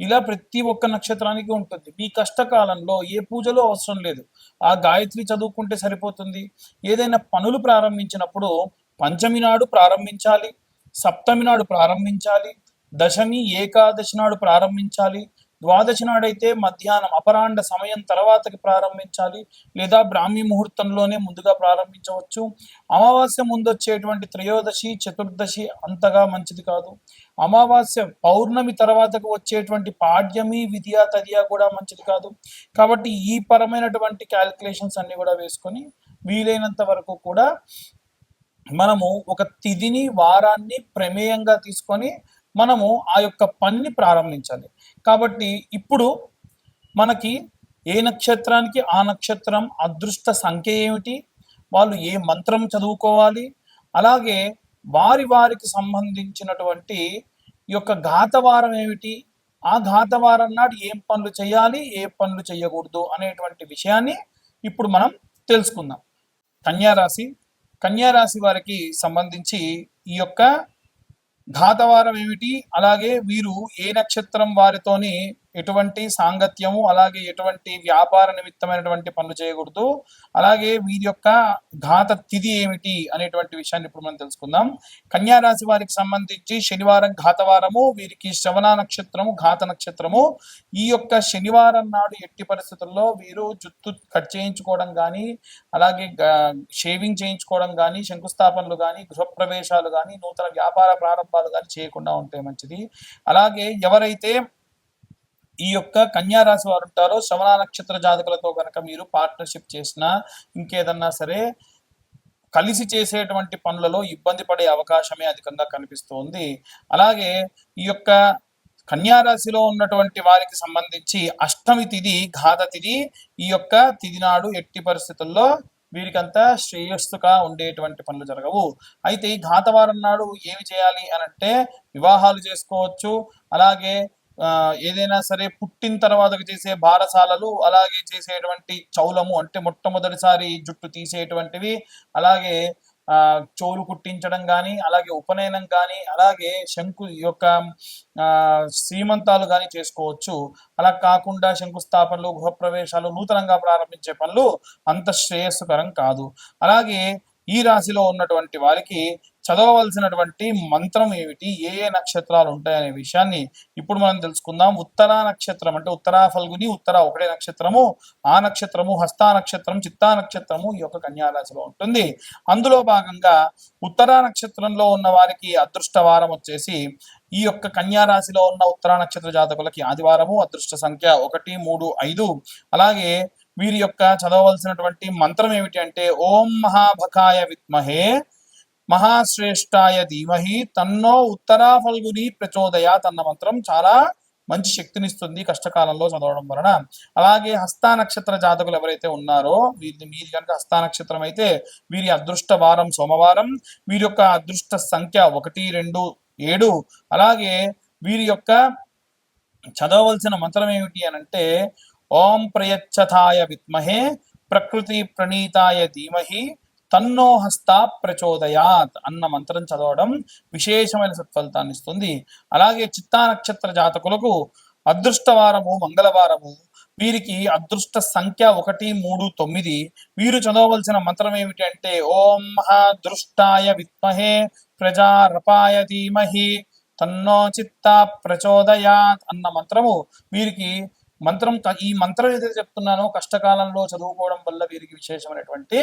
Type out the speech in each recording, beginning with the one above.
ఇలా ప్రతి ఒక్క నక్షత్రానికి ఉంటుంది. మీ కష్టకాలంలో ఏ పూజలో అవసరం లేదు. ఆ గాయత్రి చదువుకుంటే సరిపోతుంది. ఏదైనా పనులు ప్రారంభించినప్పుడు పంచమి నాడు ప్రారంభించాలి సప్తమి నాడు ప్రారంభించాలి దశమి ఏకాదశి నాడు ప్రారంభించాలి ద్వాదశి నాడైతే మధ్యాహ్నం అపరాండ సమయం తర్వాతకి ప్రారంభించాలి లేదా బ్రాహ్మీ ముహూర్తంలోనే ముందుగా ప్రారంభించవచ్చు. అమావాస్య ముందు వచ్చేటువంటి త్రయోదశి చతుర్దశి అంతగా మంచిది కాదు. అమావాస్య పౌర్ణమి తర్వాతకు వచ్చేటువంటి పాడ్యమి విద్యా తదియా కూడా మంచిది కాదు. కాబట్టి ఈ పరమైనటువంటి క్యాలిక్యులేషన్స్ అన్ని కూడా వేసుకొని వీలైనంత వరకు కూడా మనము ఒక తిథిని వారాన్ని ప్రమేయంగా తీసుకొని మనము ఆ యొక్క పనిని ప్రారంభించాలి. కాబట్టి ఇప్పుడు మనకి ఏ నక్షత్రానికి ఆ నక్షత్రం అదృష్ట సంఖ్య ఏమిటి? వాళ్ళు ఏ మంత్రం చదువుకోవాలి? అలాగే వారి వారికి సంబంధించినటువంటి ఈ యొక్క ఘాతవారం ఏమిటి? ఆ ఘాతవారం నాడు ఏం పనులు చేయాలి? ఏ పనులు చేయకూడదు? అనేటువంటి విషయాన్ని ఇప్పుడు మనం తెలుసుకుందాం. కన్యారాశి. కన్యారాశి వారికి సంబంధించి ఈ యొక్క ఘాతవారం ఏమిటి? అలాగే వీరు ఏ నక్షత్రం వారితోని ఎటువంటి సాంగత్యము అలాగే ఎటువంటి వ్యాపార నిమిత్తమైనటువంటి పనులు చేయకూడదు. అలాగే వీరి యొక్క ఘాత తిథి ఏమిటి అనేటువంటి విషయాన్ని ఇప్పుడు మనం తెలుసుకుందాం. కన్యా రాశి వారికి సంబంధించి శనివారం ఘాతవారము వీరికి శ్రవణ నక్షత్రము ఘాత నక్షత్రము. ఈ యొక్క శనివారం నాడు ఎట్టి పరిస్థితుల్లో వీరు జుత్తు కట్ చేయించుకోవడం కానీ అలాగే షేవింగ్ చేయించుకోవడం కానీ శంకుస్థాపనలు కానీ గృహప్రవేశాలు కానీ నూతన వ్యాపార ప్రారంభాలు కానీ చేయకుండా ఉంటే మంచిది. అలాగే ఎవరైతే ఈ యొక్క కన్యా రాశి వారు ఉంటారో శ్రవణ నక్షత్ర జాతకులతో కనుక మీరు పార్ట్నర్షిప్ చేసినా ఇంకేదన్నా సరే కలిసి చేసేటువంటి పనులలో ఇబ్బంది పడే అవకాశమే అధికంగా కనిపిస్తోంది. అలాగే ఈ యొక్క కన్యారాశిలో ఉన్నటువంటి వారికి సంబంధించి అష్టమి తిథి ఘాత తిథి ఈ యొక్క తిథి నాడు ఎట్టి పరిస్థితుల్లో వీరికంతా శ్రేయస్సుగా ఉండేటువంటి పనులు జరగవు. అయితే ఈ ఘాతవారం నాడు ఏమి చేయాలి అనంటే వివాహాలు చేసుకోవచ్చు. అలాగే ఏదైనా సరే పుట్టిన తర్వాత చేసే బారసాలలు అలాగే చేసేటువంటి చౌలము అంటే మొట్టమొదటిసారి జుట్టు తీసేటువంటివి అలాగే ఆ చోలు కుట్టించడం కానీ అలాగే ఉపనయనం కానీ అలాగే శంకు యొక్క ఆ శ్రీమంతాలు కానీ చేసుకోవచ్చు. అలా కాకుండా శంకుస్థాపనలు గృహప్రవేశాలు నూతనంగా ప్రారంభించే పనులు అంత శ్రేయస్సుకరం కాదు. అలాగే ఈ రాశిలో ఉన్నటువంటి వారికి చదవవలసినటువంటి మంత్రం ఏమిటి? ఏ ఏ నక్షత్రాలు ఉంటాయనే విషయాన్ని ఇప్పుడు మనం తెలుసుకుందాం. ఉత్తరా నక్షత్రం అంటే ఉత్తరా ఫల్గుని ఉత్తర ఒకటే నక్షత్రము ఆ నక్షత్రము హస్తా నక్షత్రం చిత్తా నక్షత్రము ఈ యొక్క కన్యారాశిలో ఉంటుంది. అందులో భాగంగా ఉత్తరా నక్షత్రంలో ఉన్న వారికి అదృష్ట వారం వచ్చేసి ఈ యొక్క కన్యారాశిలో ఉన్న ఉత్తరా నక్షత్ర జాతకులకి ఆదివారము అదృష్ట సంఖ్య ఒకటి మూడు ఐదు. అలాగే వీరి యొక్క చదవవలసినటువంటి మంత్రం ఏమిటి అంటే ఓం మహాభకాయ విద్మహే మహాశ్రేష్టాయ ధీమహి తన్నో ఉత్తరా ఫల్గుని ప్రచోదయ తన్న మంత్రం చాలా మంచి శక్తినిస్తుంది కష్టకాలంలో చదవడం వలన. అలాగే హస్తా నక్షత్ర జాతకులు ఎవరైతే ఉన్నారో వీరిని మీరు కనుక హస్తా నక్షత్రం అయితే వీరి అదృష్ట వారం సోమవారం వీరి యొక్క అదృష్ట సంఖ్య ఒకటి రెండు ఏడు అలాగే వీరి యొక్క చదవవలసిన మంత్రం ఏమిటి అని అంటే ఓం ప్రయచ్చథాయ విద్మహే ప్రకృతి ప్రణీతాయ ధీమహి తన్నో హస్త ప్రచోదయాత్ అన్న మంత్రం చదవడం విశేషమైన సత్ఫలితాన్ని ఇస్తుంది. అలాగే చిత్తా నక్షత్ర జాతకులకు అదృష్టవారము మంగళవారము వీరికి అదృష్ట సంఖ్య ఒకటి మూడు తొమ్మిది. వీరు చదవవలసిన మంత్రం ఏమిటి అంటే ఓం మహా దృష్టాయ విద్మహే ప్రజారపాయ ధీమహి తన్నో చిత్త ప్రచోదయాత్ అన్న మంత్రము వీరికి మంత్రం ఈ మంత్రం ఏదైతే చెప్తున్నానో కష్టకాలంలో చదువుకోవడం వల్ల వీరికి విశేషమైనటువంటి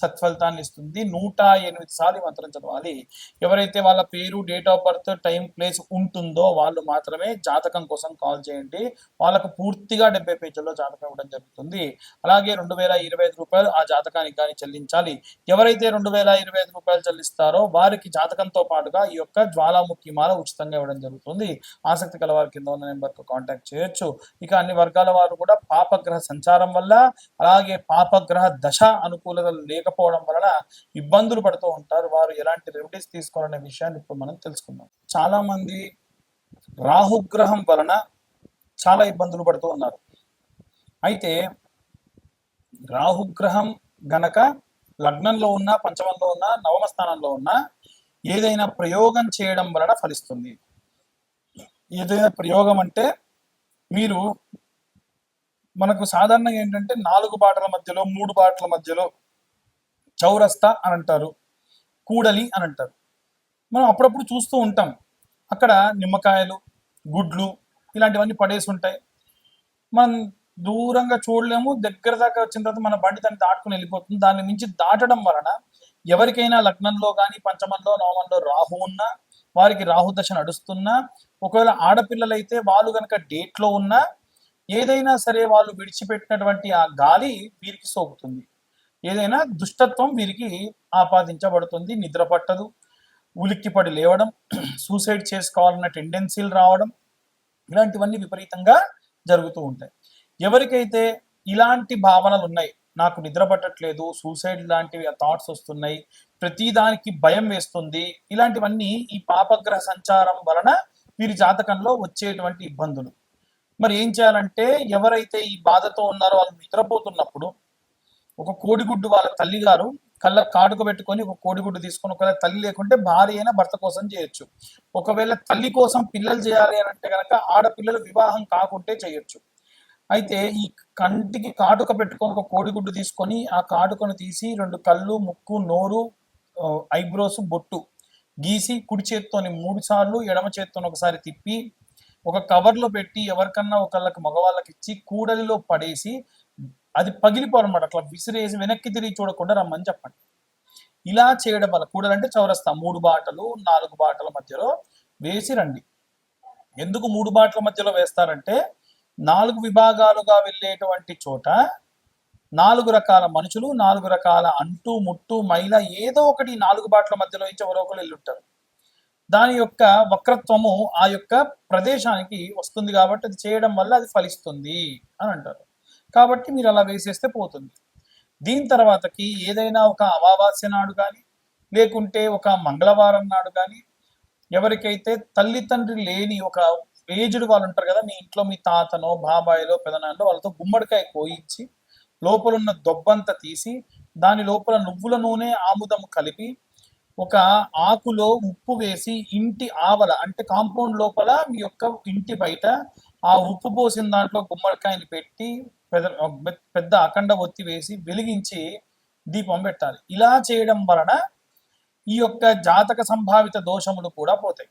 సత్ఫలితాన్ని ఇస్తుంది. నూట ఎనిమిది సార్లు మంత్రం చదవాలి. ఎవరైతే వాళ్ళ పేరు date of birth time place ఉంటుందో వాళ్ళు మాత్రమే జాతకం కోసం కాల్ చేయండి. వాళ్ళకు పూర్తిగా డెబ్బై పేజీల్లో జాతకం ఇవ్వడం జరుగుతుంది. అలాగే రెండు వేల ఇరవై ఐదు రూపాయలు ఆ జాతకానికి కానీ చెల్లించాలి. ఎవరైతే రెండు వేల ఇరవై ఐదు రూపాయలు చెల్లిస్తారో వారికి జాతకంతో పాటుగా ఈ యొక్క జ్వాలాముఖి మాల ఉచితంగా ఇవ్వడం జరుగుతుంది. ఆసక్తి కల వారి కింద ఉన్న నెంబర్కు కాంటాక్ట్ చేయొచ్చు. ఇక అన్ని వర్గాల వారు కూడా పాపగ్రహ సంచారం వల్ల అలాగే పాపగ్రహ దశ అనుకూలత లేకపోవడం వలన ఇబ్బందులు పడుతూ ఉంటారు. వారు ఎలాంటి రెమెడీస్ తీసుకోవాలనే విషయాన్ని ఇప్పుడు మనం తెలుసుకుందాం. చాలా మంది రాహుగ్రహం వలన చాలా ఇబ్బందులు పడుతూ ఉన్నారు. అయితే రాహుగ్రహం గనక లగ్నంలో ఉన్న పంచమంలో ఉన్న నవమ స్థానంలో ఉన్న ఏదైనా ప్రయోగం చేయడం వలన ఫలిస్తుంది. ఏదైనా ప్రయోగం అంటే మీరు మనకు సాధారణంగా ఏంటంటే నాలుగు బాటల మధ్యలో మూడు బాటల మధ్యలో చౌరస్తా అని అంటారు కూడలి అని అంటారు. మనం అప్పుడప్పుడు చూస్తూ ఉంటాం. అక్కడ నిమ్మకాయలు గుడ్లు ఇలాంటివన్నీ పడేసి ఉంటాయి. మనం దూరంగా చూడలేము దగ్గర దాకా వచ్చిన తర్వాత మన బండి దాన్ని దాటుకుని వెళ్ళిపోతుంది. దాన్ని మించి దాటడం వలన ఎవరికైనా లగ్నంలో కానీ పంచమంలో నవమంలో రాహు ఉన్నా వారికి రాహు దశ నడుస్తున్నా ఒకవేళ ఆడపిల్లలైతే వాళ్ళు కనుక డేట్లో ఉన్నా ఏదైనా సరే వాళ్ళు విడిచిపెట్టినటువంటి ఆ గాలి వీరికి సోకుతుంది. ఏదైనా దుష్టత్వం వీరికి ఆపాదించబడుతుంది. నిద్ర పట్టదు. ఉలిక్కిపడి లేవడం సూసైడ్ చేసుకోవాలన్న టెండెన్సీలు రావడం ఇలాంటివన్నీ విపరీతంగా జరుగుతూ ఉంటాయి. ఎవరికైతే ఇలాంటి భావనలు ఉన్నాయి నాకు నిద్ర పట్టట్లేదు సూసైడ్ లాంటివి థాట్స్ వస్తున్నాయి ప్రతిదానికి భయం వేస్తుంది ఇలాంటివన్నీ ఈ పాపగ్రహ సంచారం వలన వీరి జాతకంలో వచ్చేటువంటి ఇబ్బందులు. మరి ఏం చేయాలంటే ఎవరైతే ఈ బాధతో ఉన్నారో వాళ్ళు నిద్రపోతున్నప్పుడు ఒక కోడిగుడ్డు వాళ్ళ తల్లి గారు కళ్ళ కాడుకు పెట్టుకొని ఒక కోడిగుడ్డు తీసుకొని ఒకవేళ తల్లి లేకుంటే భార్య అయినా భర్త కోసం చేయొచ్చు. ఒకవేళ తల్లి కోసం పిల్లలు చేయాలి అని అంటే కనుక ఆడపిల్లలు వివాహం కాకుంటే చేయొచ్చు. అయితే ఈ కంటికి కాటుక పెట్టుకొని ఒక కోడిగుడ్డు తీసుకొని ఆ కాటుకను తీసి రెండు కళ్ళు ముక్కు నోరు ఐబ్రోస్ బొట్టు గీసి కుడి చేత్తోని మూడు సార్లు ఎడమ చేత్తోని ఒకసారి తిప్పి ఒక కవర్లో పెట్టి ఎవరికన్నా ఒకళ్ళకి మగవాళ్ళకి ఇచ్చి కూడలిలో పడేసి అది పగిలిపోవాలన్నమాట అట్లా విసిరేసి వెనక్కి తిరిగి చూడకుండా రమ్మని చెప్పండి. ఇలా చేయడం వల్ల కూడలంటే చౌరస్తా మూడు బాటలు నాలుగు బాటల మధ్యలో వేసి రండి. ఎందుకు మూడు బాటల మధ్యలో వేస్తారంటే నాలుగు విభాగాలుగా వెళ్ళేటువంటి చోట నాలుగు రకాల మనుషులు నాలుగు రకాల అంటు ముట్టు మైల ఏదో ఒకటి నాలుగు బాటల మధ్యలో నుంచి ఎవరో ఒకరు వెళ్ళుంటారు. దాని యొక్క వక్రత్వము ఆ యొక్క ప్రదేశానికి వస్తుంది కాబట్టి అది చేయడం వల్ల అది ఫలిస్తుంది అని అంటారు. కాబట్టి మీరు అలా వేసేస్తే పోతుంది. దీని తర్వాతకి ఏదైనా ఒక అమావాస్య నాడు కానీ లేకుంటే ఒక మంగళవారం నాడు కానీ ఎవరికైతే తల్లి తండ్రి లేని ఒక ఏజ్డ్ వాళ్ళు ఉంటారు కదా మీ ఇంట్లో మీ తాతనో బాబాయిలో పెదనాన్నో వాళ్ళతో గుమ్మడికాయ కోయించి లోపలున్న దొబ్బంతా తీసి దాని లోపల నువ్వుల నూనె ఆముదం కలిపి ఒక ఆకులో ఉప్పు వేసి ఇంటి ఆవల అంటే కాంపౌండ్ లోపల మీ యొక్క ఇంటి బయట ఆ ఉప్పు పోసిన దాంట్లో గుమ్మడికాయని పెట్టి పెద్ద పెద్ద అఖండ ఒత్తి వేసి వెలిగించి దీపం పెట్టాలి. ఇలా చేయడం వలన ఈ యొక్క జాతక సంభావిత దోషములు కూడా పోతాయి.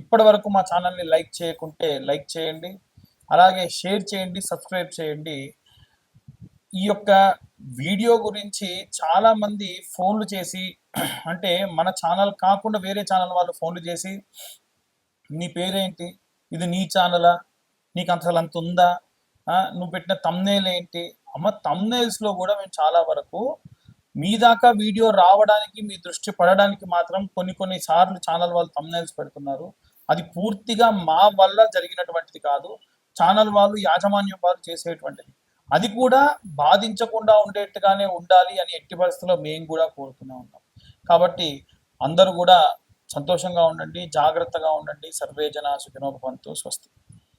ఇప్పటి వరకు మా ఛానల్ని లైక్ చేయకుంటే లైక్ చేయండి అలాగే షేర్ చేయండి సబ్స్క్రైబ్ చేయండి. ఈ యొక్క వీడియో గురించి చాలామంది ఫోన్లు చేసి అంటే మన ఛానల్ కాకుండా వేరే ఛానల్ వాళ్ళు ఫోన్లు చేసి నీ పేరేంటి? ఇది నీ ఛానలా? నీకు అసలు అంత ఉందా నువ్వు పెట్టిన తమ్నేల్ ఏంటి? అమ్మ తమ్నేల్స్లో కూడా మేము చాలా వరకు మీ దాకా వీడియో రావడానికి మీ దృష్టి పడడానికి మాత్రం కొన్ని కొన్ని సార్లు ఛానల్ వాళ్ళు తమ్నైల్స్ పెడుతున్నారు. అది పూర్తిగా మా వల్ల జరిగినటువంటిది కాదు. ఛానల్ వాళ్ళు యాజమాన్యం వాళ్ళు చేసేటువంటిది. అది కూడా బాధించకుండా ఉండేట్టుగానే ఉండాలి అని ఎట్టి పరిస్థితుల్లో మేము కూడా కోరుతూనే ఉన్నాం. కాబట్టి అందరూ కూడా సంతోషంగా ఉండండి జాగ్రత్తగా ఉండండి. సర్వే జన సుఖినోపంతు స్వస్తి.